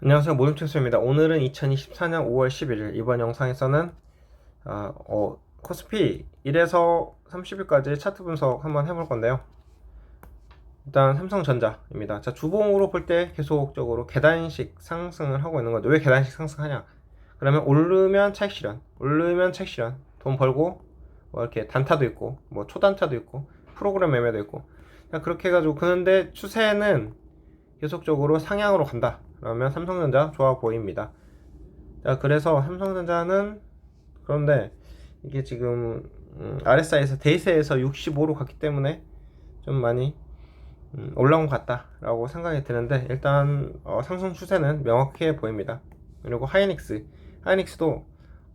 안녕하세요. 모임투수입니다. 오늘은 2024년 5월 11일 이번 영상에서는 아, 어, 코스피 1에서 30일까지 차트 분석 한번 해볼 건데요. 일단 삼성전자입니다. 자 주봉으로 볼 때 계속적으로 계단식 상승을 하고 있는 거죠 왜 계단식 상승하냐? 그러면 오르면 차익 실현 오르면 차익 실현. 돈 벌고 뭐 이렇게 단타도 있고 뭐 초단타도 있고 프로그램 매매도 있고. 그렇게 해가지고 그런데 추세는 계속적으로 상향으로 간다 그러면 삼성전자 좋아 보입니다. 자, 그래서 삼성전자는 그런데 이게 지금 음, RSI에서 데이세에서 65로 갔기 때문에 좀 많이 음, 올라온 것 같다라고 생각이 드는데 일단 어, 상승 추세는 명확해 보입니다. 그리고 하이닉스, 하이닉스도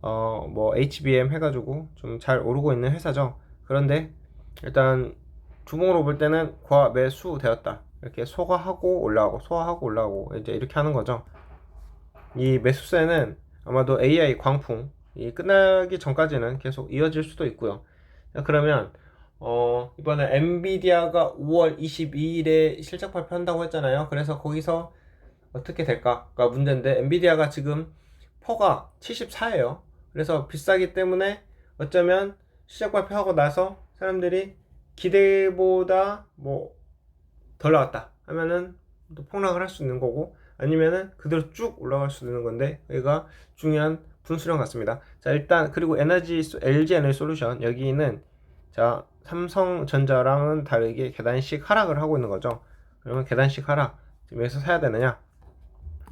어, 뭐 HBM 해가지고 좀 잘 오르고 있는 회사죠. 그런데 일단 주봉으로 볼 때는 과매수 되었다. 이렇게 소화하고 올라오고 소화하고 올라오고 이제 이렇게 하는 거죠. 이 매수세는 아마도 AI 광풍 이 끝나기 전까지는 계속 이어질 수도 있고요. 자, 그러면 어, 이번에 엔비디아가 5월 22일에 실적 발표한다고 했잖아요. 그래서 거기서 어떻게 될까가 문제인데 엔비디아가 지금 퍼가 74예요. 그래서 비싸기 때문에 어쩌면 시작 발표하고 나서 사람들이 기대보다 뭐 덜 나왔다 하면은 또 폭락을 할 수 있는 거고 아니면은 그대로 쭉 올라갈 수 있는 건데 여기가 중요한 분수령 같습니다. 자 일단 그리고 에너지 LG 에너지 솔루션 여기는 자 삼성전자랑은 다르게 계단식 하락을 하고 있는 거죠. 그러면 계단식 하락 지금 여기서 사야 되느냐?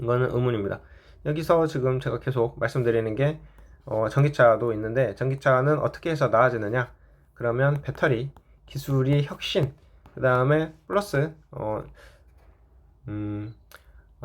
이거는 의문입니다. 여기서 지금 제가 계속 말씀드리는 게 어, 전기차도 있는데 전기차는 어떻게 해서 나아지느냐? 그러면 배터리 기술이 혁신 그 다음에 플러스 어, 음,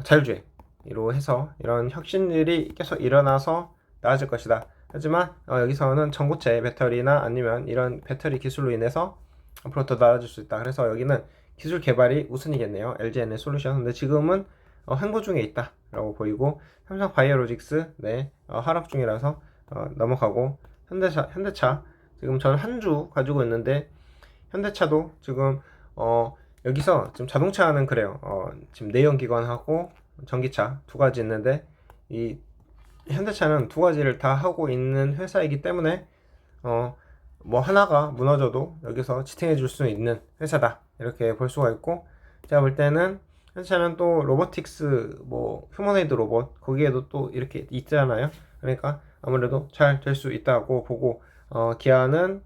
자율주행으로 해서 이런 혁신들이 계속 일어나서 나아질 것이다. 하지만 어, 여기서는 전고체 배터리나 아니면 이런 배터리 기술로 인해서 앞으로 더 나아질 수 있다. 그래서 여기는 기술 개발이 우선이겠네요. LG 에너지 솔루션. 근데 지금은 어, 행보 중에 있다라고 보이고 삼성 바이오로직스 네 어, 하락 중이라서 어, 넘어가고 현대차 현대차 지금 저는 한주 가지고 있는데 현대차도 지금 어, 여기서 지금 자동차는 그래요. 어, 지금 내연기관하고 전기차 두 가지 있는데 이 현대차는 두 가지를 다 하고 있는 회사이기 때문에 어, 뭐 하나가 무너져도 여기서 지탱해 줄 수 있는 회사다. 이렇게 볼 수가 있고 제가 볼 때는 현대차는 또 로보틱스 뭐 휴머노이드 로봇 거기에도 또 이렇게 있잖아요. 그러니까 아무래도 잘 될 수 있다고 보고 어, 기아는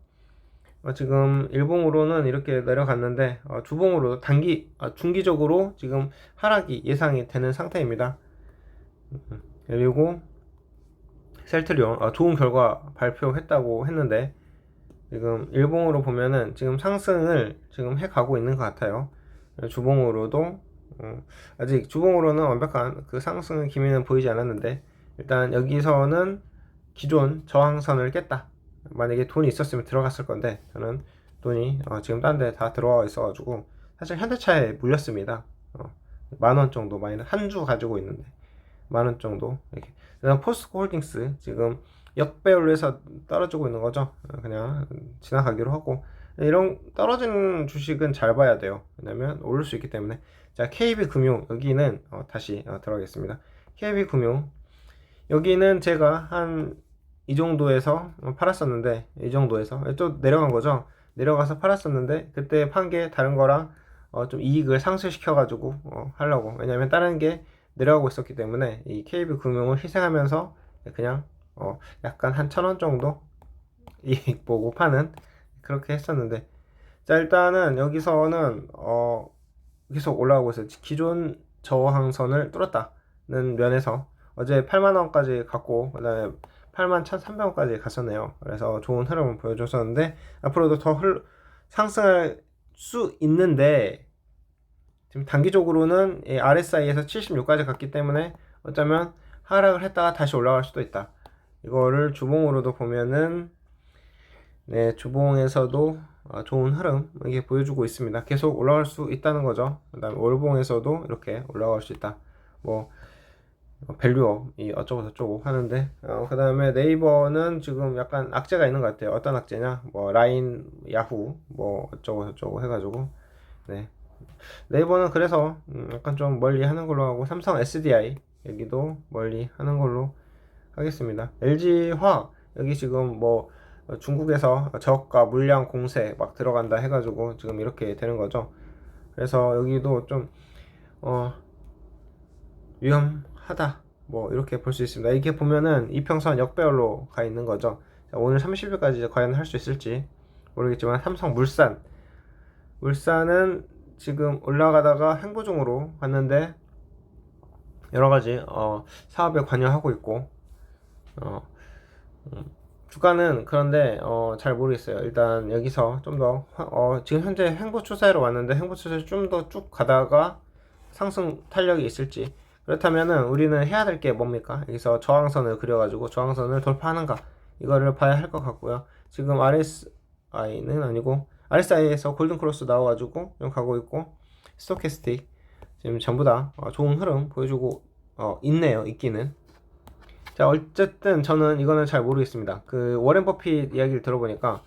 어, 지금 일봉으로는 이렇게 내려갔는데 어, 주봉으로 단기 아, 중기적으로 지금 하락이 예상이 되는 상태입니다. 그리고 셀트리온 아, 좋은 결과 발표했다고 했는데 지금 일봉으로 보면은 지금 상승을 지금 해 가고 있는 것 같아요. 주봉으로도 어, 아직 주봉으로는 완벽한 그 상승의 기미는 보이지 않았는데 일단 여기서는 기존 저항선을 깼다. 만약에 돈이 있었으면 들어갔을 건데 저는 돈이 어, 지금 딴 데 다 들어와 있어가지고 사실 현대차에 물렸습니다. 어, 만원 정도 마이너스 한주 가지고 있는데 만 원 정도 이렇게. 그다음 포스코 홀딩스 지금 역배열로 해서 떨어지고 있는 거죠. 어, 그냥 지나가기로 하고 이런 떨어진 주식은 잘 봐야 돼요. 왜냐면 오를 수 있기 때문에 자 KB 금융 여기는 어, 다시 어, 들어가겠습니다. KB 금융 여기는 제가 한 이 정도에서 팔았었는데 이 정도에서 또 내려간 거죠? 내려가서 팔았었는데 그때 판 게 다른 거랑 어, 좀 이익을 상쇄시켜 가지고 어, 하려고. 왜냐면 다른 게 내려가고 있었기 때문에 이 KB 금융을 희생하면서 그냥 어, 약간 한 천 원 정도 이익 보고 파는 그렇게 했었는데. 자 일단은 여기서는 어, 계속 올라가고 있어요. 기존 저항선을 뚫었다는 면에서 어제 8만 원까지 갔고 그 다음에 8만 1,300원까지 갔었네요. 그래서 좋은 흐름을 보여줬었는데 앞으로도 더 흘, 상승할 수 있는데 지금 단기적으로는 RSI에서 76까지 갔기 때문에 어쩌면 하락을 했다가 다시 올라갈 수도 있다. 이거를 주봉으로도 보면은 네 주봉에서도 아, 좋은 흐름 이게 보여주고 있습니다. 계속 올라갈 수 있다는 거죠. 그다음에 월봉에서도 이렇게 올라갈 수 있다. 뭐 밸류업 이 어쩌고 저쩌고 하는데 어, 그 다음에 네이버는 지금 약간 악재가 있는 것 같아요 어떤 악재냐 뭐 라인 야후 뭐 어쩌고 저쩌고 해가지고 네 네이버는 그래서 음, 약간 좀 멀리 하는 걸로 하고 삼성 SDI 여기도 멀리 하는 걸로 하겠습니다. LG화학 여기 지금 뭐 중국에서 저가 물량 공세 막 들어간다 해가지고 지금 이렇게 되는 거죠. 그래서 여기도 좀 어, 위험 하다 뭐 이렇게 볼 수 있습니다. 이게 보면은 이평선 역배열로 가 있는 거죠. 자, 오늘 30일까지 과연 할 수 있을지 모르겠지만 삼성 물산 물산은 지금 올라가다가 행보종으로 갔는데 여러 가지 어, 사업에 관여하고 있고 어, 음, 주가는 그런데 어, 잘 모르겠어요. 일단 여기서 좀더 어, 지금 현재 행보 추세로 왔는데 행보 추세 좀 더 쭉 가다가 상승 탄력이 있을지 그렇다면은 우리는 해야 될 게 뭡니까? 여기서 저항선을 그려가지고 저항선을 돌파하는가 이거를 봐야 할 것 같고요. 지금 RSI는 아니고 RSI에서 골든 크로스 나와가지고 좀 가고 있고 스토캐스틱 지금 전부 다 어, 좋은 흐름 보여주고 어, 있네요. 있기는. 자 어쨌든 저는 이거는 잘 모르겠습니다. 그 워렌 버핏 이야기를 들어보니까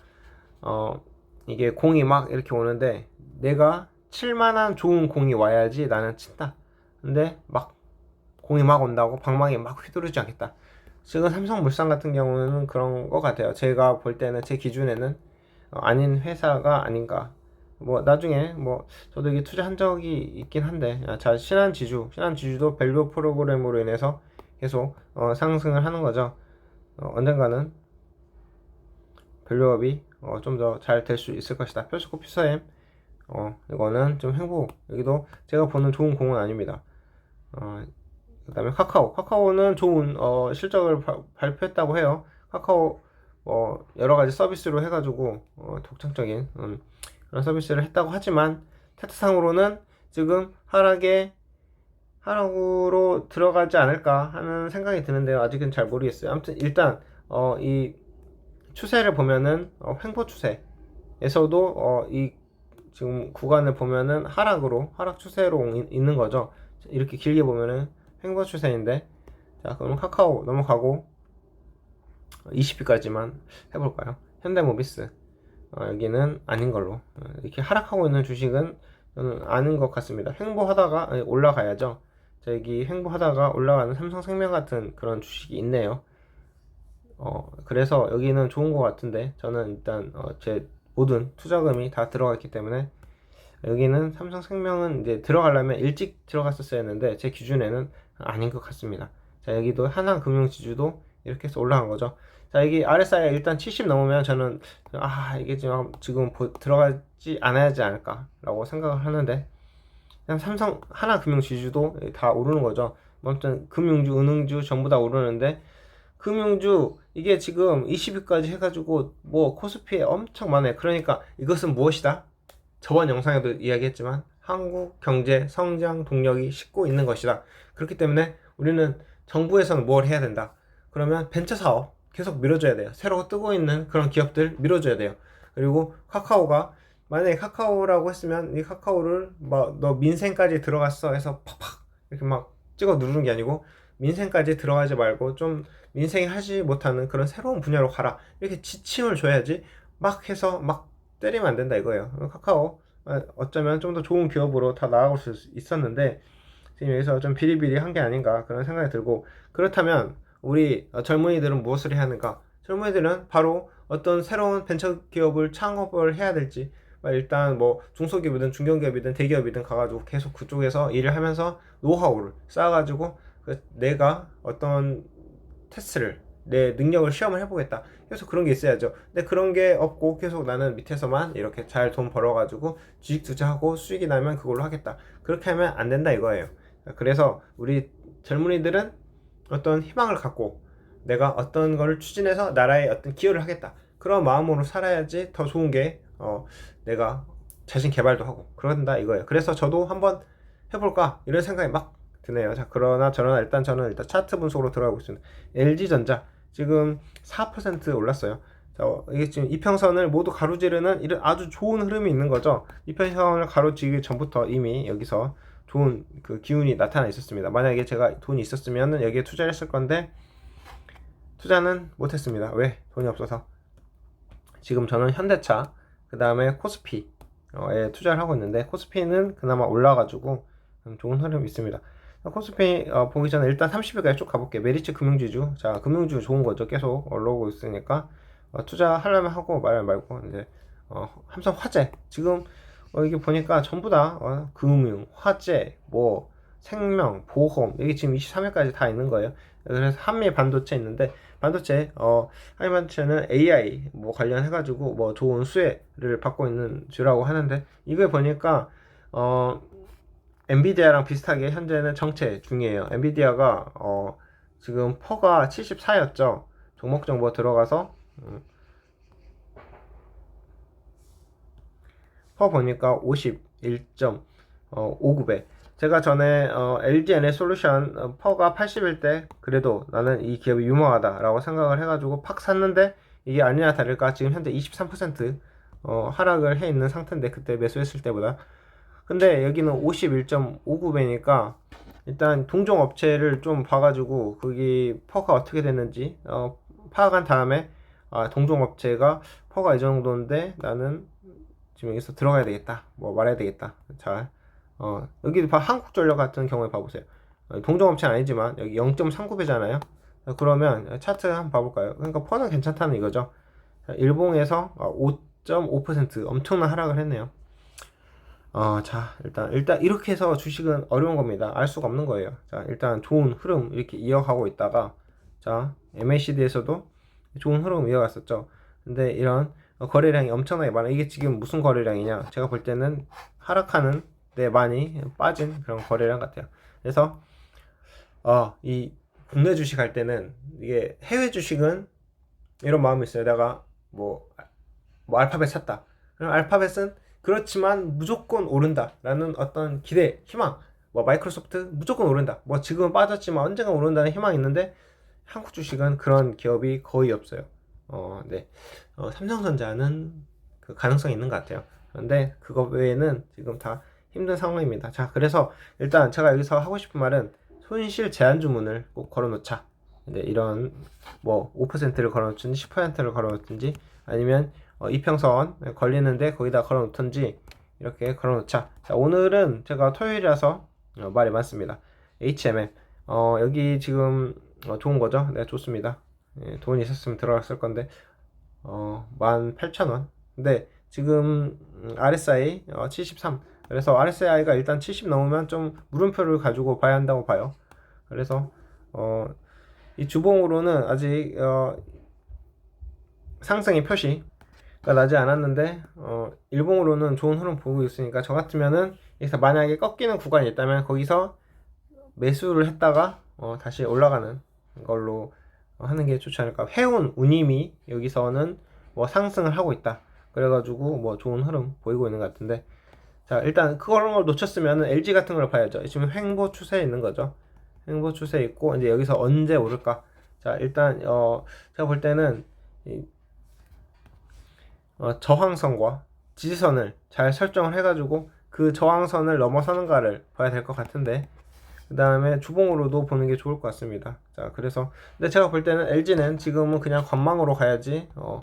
어 이게 공이 막 이렇게 오는데 내가 칠만한 좋은 공이 와야지 나는 친다. 근데 막 공이 막 온다고 방망이 막 휘두르지 않겠다. 지금 삼성물산 같은 경우는 그런 것 같아요. 제가 볼 때는 제 기준에는 어, 아닌 회사가 아닌가. 뭐 나중에 뭐 저도 이게 투자한 적이 있긴 한데 아, 자 신한지주 신한지주도 밸류 프로그램으로 인해서 계속 어, 상승을 하는 거죠. 어, 언젠가는 밸류업이 어, 좀 더 잘 될 수 있을 것이다. 표시코 피서엠 어, 이거는 좀 행복 여기도 제가 보는 좋은 공은 아닙니다. 어, 그 다음에 카카오 카카오는 좋은 어, 실적을 바, 발표했다고 해요. 카카오 어, 여러 가지 서비스로 해가지고 어, 독창적인 음, 그런 서비스를 했다고 하지만 차트상으로는 지금 하락에 하락으로 들어가지 않을까 하는 생각이 드는데요. 아직은 잘 모르겠어요. 아무튼 일단 어, 이 추세를 보면은 어, 횡보 추세에서도 어, 이 지금 구간을 보면은 하락으로 하락 추세로 이- 있는 거죠. 이렇게 길게 보면은 횡보 추세인데 자 그럼 카카오 넘어가고 20위까지만 해볼까요? 현대모비스 어, 여기는 아닌 걸로 어, 이렇게 하락하고 있는 주식은 저는 아닌 것 같습니다. 횡보하다가 아니, 올라가야죠. 자, 여기 횡보하다가 올라가는 삼성생명 같은 그런 주식이 있네요. 어, 그래서 여기는 좋은 것 같은데 저는 일단 어, 제 모든 투자금이 다 들어가 있기 때문에 여기는 삼성생명은 이제 들어가려면 일찍 들어갔었어야 했는데 제 기준에는 아닌 것 같습니다. 자 여기도 하나금융지주도 이렇게 해서 올라간 거죠. 자 여기 RSI가 일단 70 넘으면 저는 아 이게 지금 지금 보- 들어가지 않아야지 않을까라고 생각을 하는데 그냥 삼성 하나금융지주도 다 오르는 거죠. 뭐 아무튼 금융주, 은행주 전부 다 오르는데 금융주 이게 지금 20위까지 해가지고 뭐 코스피에 엄청 많아요. 그러니까 이것은 무엇이다? 저번 영상에도 이야기했지만 한국 경제 성장 동력이 싣고 있는 것이다. 그렇기 때문에 우리는 정부에서는 뭘 해야 된다. 그러면 벤처 사업 계속 밀어줘야 돼요. 새로 뜨고 있는 그런 기업들 밀어줘야 돼요. 그리고 카카오가 만약에 카카오라고 했으면 이 카카오를 뭐너 민생까지 들어갔어 해서 팍팍 이렇게 막 찍어 누르는 게 아니고 민생까지 들어가지 말고 좀 민생이 하지 못하는 그런 새로운 분야로 가라 이렇게 지침을 줘야지 막 해서 막 때리면 안 된다 이거예요. 카카오 어, 어쩌면 좀 더 좋은 기업으로 다 나아갈 수 있었는데 지금 여기서 좀 비리비리한 게 아닌가 그런 생각이 들고 그렇다면 우리 어, 젊은이들은 무엇을 해야 하는가? 젊은이들은 바로 어떤 새로운 벤처 기업을 창업을 해야 될지 막 일단 뭐 중소기업이든 중견기업이든 대기업이든 가가지고 계속 그쪽에서 일을 하면서 노하우를 쌓아가지고 그 내가 어떤 테스트를 내 능력을 시험을 해보겠다. 계속 그런 게 있어야죠. 근데 그런 게 없고 계속 나는 밑에서만 이렇게 잘 돈 벌어가지고 주식 투자하고 수익이 나면 그걸로 하겠다. 그렇게 하면 안 된다 이거예요. 그래서 우리 젊은이들은 어떤 희망을 갖고 내가 어떤 거를 추진해서 나라에 어떤 기여를 하겠다. 그런 마음으로 살아야지 더 좋은 게 어, 내가 자신 개발도 하고 그런다 이거예요. 그래서 저도 한번 해볼까 이런 생각이 막 드네요. 자 그러나 저는 일단 저는 일단 차트 분석으로 들어가고 있습니다. LG전자 지금 4% 올랐어요. 자 어, 이게 지금 이평선을 모두 가로지르는 이런 아주 좋은 흐름이 있는 거죠. 이평선을 가로지르기 전부터 이미 여기서 좋은 그 기운이 나타나 있었습니다. 만약에 제가 돈이 있었으면 여기에 투자를 했을 건데 투자는 못했습니다. 왜? 돈이 없어서. 지금 저는 현대차, 그 다음에 코스피에 투자를 하고 있는데 코스피는 그나마 올라가지고 음, 좋은 흐름이 있습니다. 코스피 어, 보기 전에 일단 30일까지 쭉 가볼게요. 메리츠 금융지주. 자, 금융주 좋은 거죠. 계속 올라오고 있으니까 어, 투자하려면 하고 말면 말고 이제 어, 삼성 화재 지금 어, 이게 보니까 전부 다 어, 금융, 화재, 뭐 생명, 보험 여기 지금 23일까지 다 있는 거예요. 그래서 한미 반도체 있는데 반도체 어 한미 반도체는 AI 뭐 관련해 가지고 뭐 좋은 수혜를 받고 있는 주라고 하는데 이걸 보니까 어 엔비디아랑 비슷하게 현재는 정체 중이에요. 엔비디아가 어 지금 퍼가 74였죠. 종목 정보 들어가서 음, 퍼 보니까 51.59배. 제가 전에 어, LG 에너솔루션 어, 퍼가 80일 때 그래도 나는 이 기업이 유망하다라고 생각을 해가지고 팍 샀는데 이게 아니나 다를까 지금 현재 23% 어, 하락을 해 있는 상태인데 그때 매수했을 때보다 근데 여기는 51.59배니까 일단 동종 업체를 좀 봐가지고 거기 퍼가 어떻게 됐는지 어, 파악한 다음에 아, 동종 업체가 퍼가 이 정도인데 나는 지금 여기서 들어가야 되겠다. 뭐 말해야 되겠다. 자 어, 여기 봐 한국전력 같은 경우에 봐보세요. 어, 동종 업체는 아니지만 여기 0.39배잖아요. 그러면 차트 한번 봐볼까요? 그러니까 퍼는 괜찮다는 이거죠. 자, 일봉에서 5.5% 엄청난 하락을 했네요 어, 자, 일단, 일단, 이렇게 해서 주식은 어려운 겁니다. 알 수가 없는 거예요. 자, 일단 좋은 흐름 이렇게 이어가고 있다가, 자, MACD에서도 좋은 흐름 이어갔었죠. 근데 이런 거래량이 엄청나게 많아. 이게 지금 무슨 거래량이냐? 제가 볼 때는 하락하는 데 많이 빠진 그런 거래량 같아요. 그래서, 어, 이 국내 주식 할 때는 이게 해외 주식은 이런 마음이 있어요. 내가 뭐, 뭐 알파벳 샀다. 그럼 알파벳은 그렇지만 무조건 오른다라는 어떤 기대, 희망. 뭐 마이크로소프트 무조건 오른다. 뭐 지금은 빠졌지만 언젠가 오른다는 희망이 있는데 한국 주식은 그런 기업이 거의 없어요. 어, 네. 어, 삼성전자는 그 가능성이 있는 것 같아요. 그런데 그거 외에는 지금 다 힘든 상황입니다. 자, 그래서 일단 제가 여기서 하고 싶은 말은 손실 제한 주문을 꼭 걸어놓자. 네, 이런 뭐 5%를 걸어놓든지 10%를 걸어놓든지 아니면 어, 이평선 걸리는데 거기다 걸어놓든지 이렇게 걸어놓자. 자, 오늘은 제가 토요일이라서 어, 말이 많습니다. HMM 어, 여기 지금 어, 좋은 거죠? 네, 좋습니다. 예, 돈이 있었으면 들어갔을 건데 어, 18,000원. 근데 지금 음, RSI 어, 73. 그래서 RSI가 일단 70 넘으면 좀 물음표를 가지고 봐야 한다고 봐요. 그래서 어, 이 주봉으로는 아직 어, 상승의 표시 가 나지 않았는데 어, 일봉으로는 좋은 흐름 보고 있으니까 저 같으면은 여기서 만약에 꺾이는 구간이 있다면 거기서 매수를 했다가 어, 다시 올라가는 걸로 하는 게 좋지 않을까. 해운 운임이 여기서는 뭐 상승을 하고 있다. 그래가지고 뭐 좋은 흐름 보이고 있는 것 같은데 자 일단 그런 걸 놓쳤으면 LG 같은 걸 봐야죠. 지금 횡보 추세에 있는 거죠. 횡보 추세에 있고 이제 여기서 언제 오를까? 자 일단 어 제가 볼 때는 이, 어, 저항선과 지지선을 잘 설정을 해가지고 그 저항선을 넘어서는가를 봐야 될 것 같은데 그 다음에 주봉으로도 보는 게 좋을 것 같습니다. 자 그래서 근데 제가 볼 때는 LG는 지금은 그냥 관망으로 가야지 어,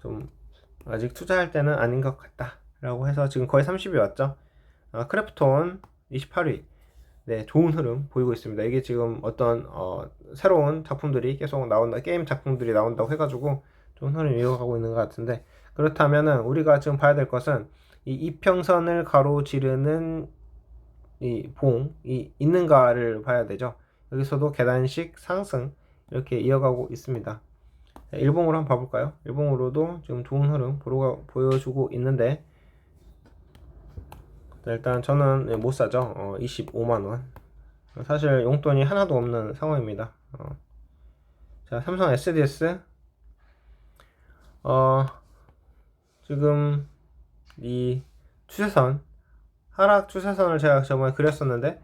좀 아직 투자할 때는 아닌 것 같다라고 해서 지금 거의 30이 왔죠. 아, 크래프톤 28위 네 좋은 흐름 보이고 있습니다. 이게 지금 어떤 어, 새로운 작품들이 계속 나온다 게임 작품들이 나온다고 해가지고 좋은 흐름 이어가고 있는 것 같은데 그렇다면은 우리가 지금 봐야 될 것은 이 이평선을 가로지르는 이 봉이 있는가를 봐야 되죠. 여기서도 계단식 상승 이렇게 이어가고 있습니다. 일봉으로 한번 봐볼까요? 일봉으로도 지금 좋은 흐름 보여주고 있는데 일단 저는 못 사죠. 어, 25만 원. 사실 용돈이 하나도 없는 상황입니다. 어. 자, 삼성 SDS 어, 지금 이 추세선 하락 추세선을 제가 저번에 그렸었는데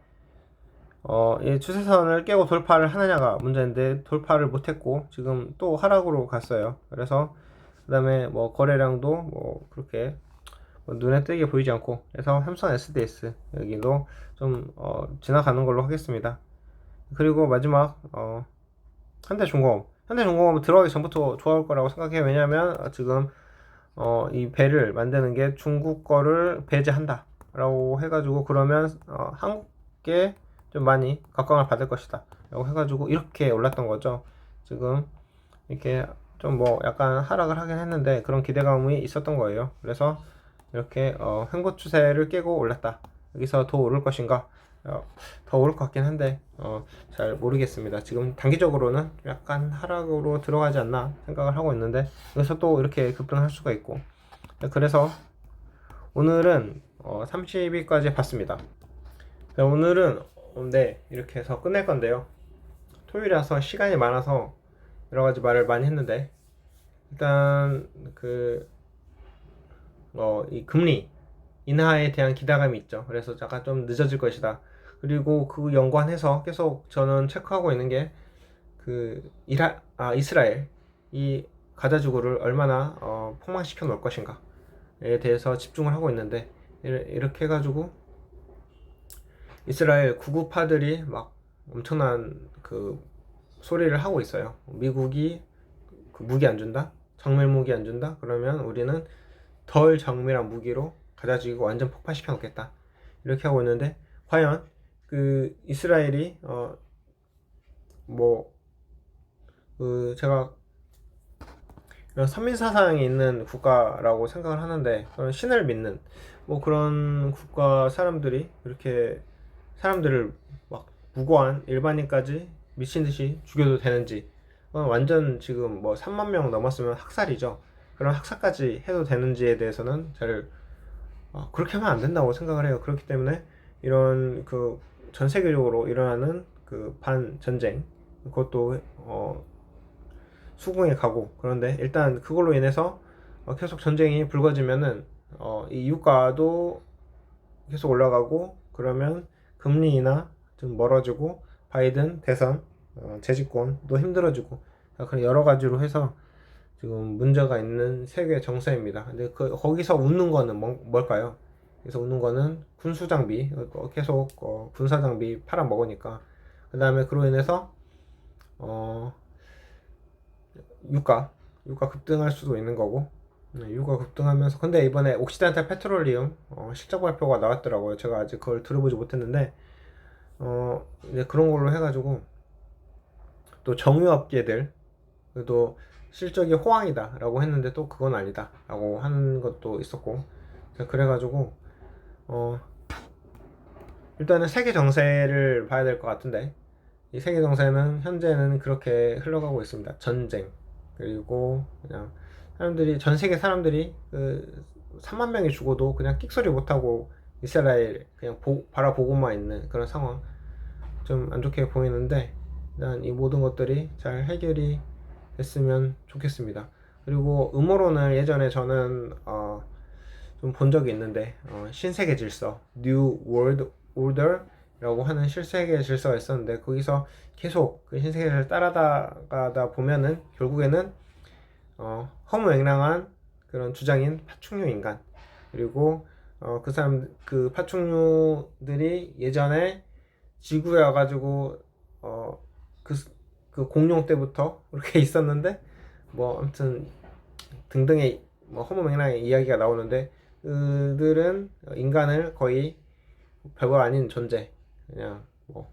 어, 이 추세선을 깨고 돌파를 하느냐가 문제인데 돌파를 못했고 지금 또 하락으로 갔어요. 그래서 그 다음에 뭐 거래량도 뭐 그렇게 뭐 눈에 띄게 보이지 않고 그래서 삼성 SDS 여기도 좀 어, 지나가는 걸로 하겠습니다. 그리고 마지막 어, 현대중공업 현대중공업은 들어가기 전부터 좋아할 거라고 생각해요. 왜냐하면 지금 어, 이 배를 만드는 게 중국 거를 배제한다. 라고 해가지고 그러면 어, 한국계 좀 많이 각광을 받을 것이다. 라고 해가지고 이렇게 올랐던 거죠. 지금 이렇게 좀 뭐 약간 하락을 하긴 했는데 그런 기대감이 있었던 거예요. 그래서 이렇게 어, 횡보 추세를 깨고 올랐다. 여기서 더 오를 것인가? 어, 더 오를 것 같긴 한데 어, 잘 모르겠습니다. 지금 단기적으로는 약간 하락으로 들어가지 않나 생각을 하고 있는데 여기서 또 이렇게 급등할 수가 있고 그래서 오늘은 어, 30일까지 봤습니다. 네, 오늘은 네 이렇게 해서 끝낼 건데요. 토요일이라서 시간이 많아서 여러 가지 말을 많이 했는데 일단 그 어, 이 금리 인하에 대한 기대감이 있죠. 그래서 약간 좀 늦어질 것이다. 그리고 그 연관해서 계속 저는 체크하고 있는 게 그 이라 아 이스라엘 이 가자 지구를 얼마나 어, 폭망시켜 놓을 것인가에 대해서 집중을 하고 있는데 이렇- 이렇게 해가지고 이스라엘 구구파들이 막 엄청난 그 소리를 하고 있어요. 미국이 그 무기 안 준다? 정밀 무기 안 준다? 그러면 우리는 덜 정밀한 무기로 가자지구 완전 폭파시켜 놓겠다. 이렇게 하고 있는데 과연 그 이스라엘이 어뭐 그 제가 이런 선민 사상이 있는 국가라고 생각을 하는데 그런 신을 믿는 뭐 그런 국가 사람들이 이렇게 사람들을 막 무고한 일반인까지 미친 듯이 죽여도 되는지 완전 지금 뭐 3만 명 넘었으면 학살이죠. 그런 학살까지 해도 되는지에 대해서는 잘 아, 그렇게 하면 안 된다고 생각을 해요. 그렇기 때문에 이런 그 전 세계적으로 일어나는 그 반전쟁 그것도 어 수긍에 가고 그런데 일단 그걸로 인해서 어, 계속 전쟁이 불거지면은 어, 이 유가도 계속 올라가고 그러면 금리 인하 좀 멀어지고 바이든 대선 어, 재집권도 힘들어지고 그런 여러 가지로 해서 지금 문제가 있는 세계 정세입니다. 근데 그 거기서 웃는 거는 뭐, 뭘까요? 그래서 웃는 거는 군수 장비 어, 계속 어, 군사 장비 팔아 먹으니까. 그 다음에 그로 인해서 어 유가 유가 급등할 수도 있는 거고. 네, 유가 급등하면서 근데 이번에 옥시덴탈 페트롤리움 어, 실적 발표가 나왔더라고요. 제가 아직 그걸 들어보지 못했는데 어 이제 그런 걸로 해가지고 또 정유업계들 또 실적이 호황이다라고 했는데 또 그건 아니다라고 하는 것도 있었고. 그래가지고 어 일단은 세계 정세를 봐야 될 것 같은데 이 세계 정세는 현재는 그렇게 흘러가고 있습니다. 전쟁 그리고 그냥 사람들이 전 세계 사람들이 그 3만 명이 죽어도 그냥 끽소리 못하고 이스라엘 그냥 보, 바라보고만 있는 그런 상황 좀 안 좋게 보이는데 일단 이 모든 것들이 잘 해결이 됐으면 좋겠습니다. 그리고 음모론을 예전에 저는 어, 좀 본 적이 있는데 어, 신세계 질서 New World Order라고 하는 신세계 질서가 있었는데 거기서 계속 그 신세계를 따라가다 보면은 결국에는 어, 허무맹랑한 그런 주장인 파충류 인간. 그리고 어, 그 사람 그 파충류들이 예전에 지구에 와가지고 어, 그, 그 공룡 때부터 그렇게 있었는데 뭐 아무튼 등등의 뭐 허무맹랑한 이야기가 나오는데 그 들은 인간을 거의 별거 아닌 존재 그냥 뭐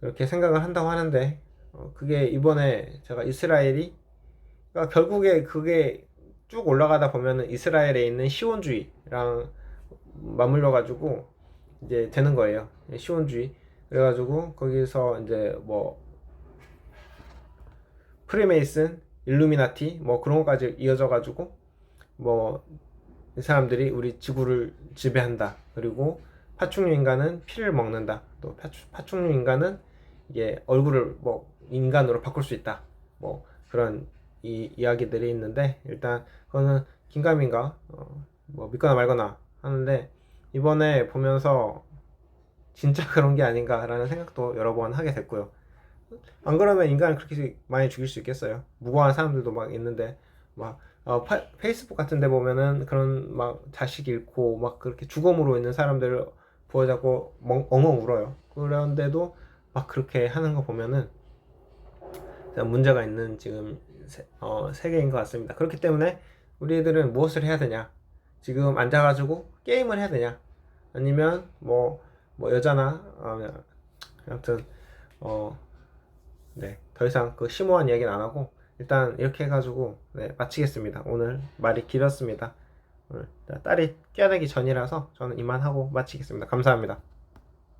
그렇게 생각을 한다고 하는데 어, 그게 이번에 제가 이스라엘이 그러니까 결국에 그게 쭉 올라가다 보면은 이스라엘에 있는 시온주의랑 맞물려 가지고 이제 되는 거예요. 시온주의. 그래가지고 거기서 이제 뭐 프리메이슨, 일루미나티 뭐 그런 것까지 이어져 가지고 뭐이 사람들이 우리 지구를 지배한다. 그리고 파충류 인간은 피를 먹는다. 또 파충, 파충 류 인간은 이게 얼굴을 뭐 인간으로 바꿀 수 있다. 뭐 그런 이 이야기들이 있는데 일단 그거는 긴가민가 어, 뭐 믿거나 말거나 하는데 이번에 보면서 진짜 그런 게 아닌가라는 생각도 여러 번 하게 됐고요. 안 그러면 인간을 그렇게 많이 죽일 수 있겠어요? 무고한 사람들도 막 있는데 막 어, 파, 페이스북 같은 데 보면은 그런 막 자식 잃고 막 그렇게 죽음으로 있는 사람들을 보여잡고 멍, 엉엉 울어요. 그런데도 막 그렇게 하는 거 보면은 문제가 있는 지금 세, 어, 세계인 것 같습니다. 그렇기 때문에 우리들은 무엇을 해야 되냐? 지금 앉아가지고 게임을 해야 되냐? 아니면 뭐, 뭐 여자나 어, 아무튼 어, 네, 더 이상 그 심오한 이야기는 안 하고 일단 이렇게 해가지고 네, 마치겠습니다. 오늘 말이 길었습니다. 오늘 딸이 깨어나기 전이라서 저는 이만하고 마치겠습니다. 감사합니다.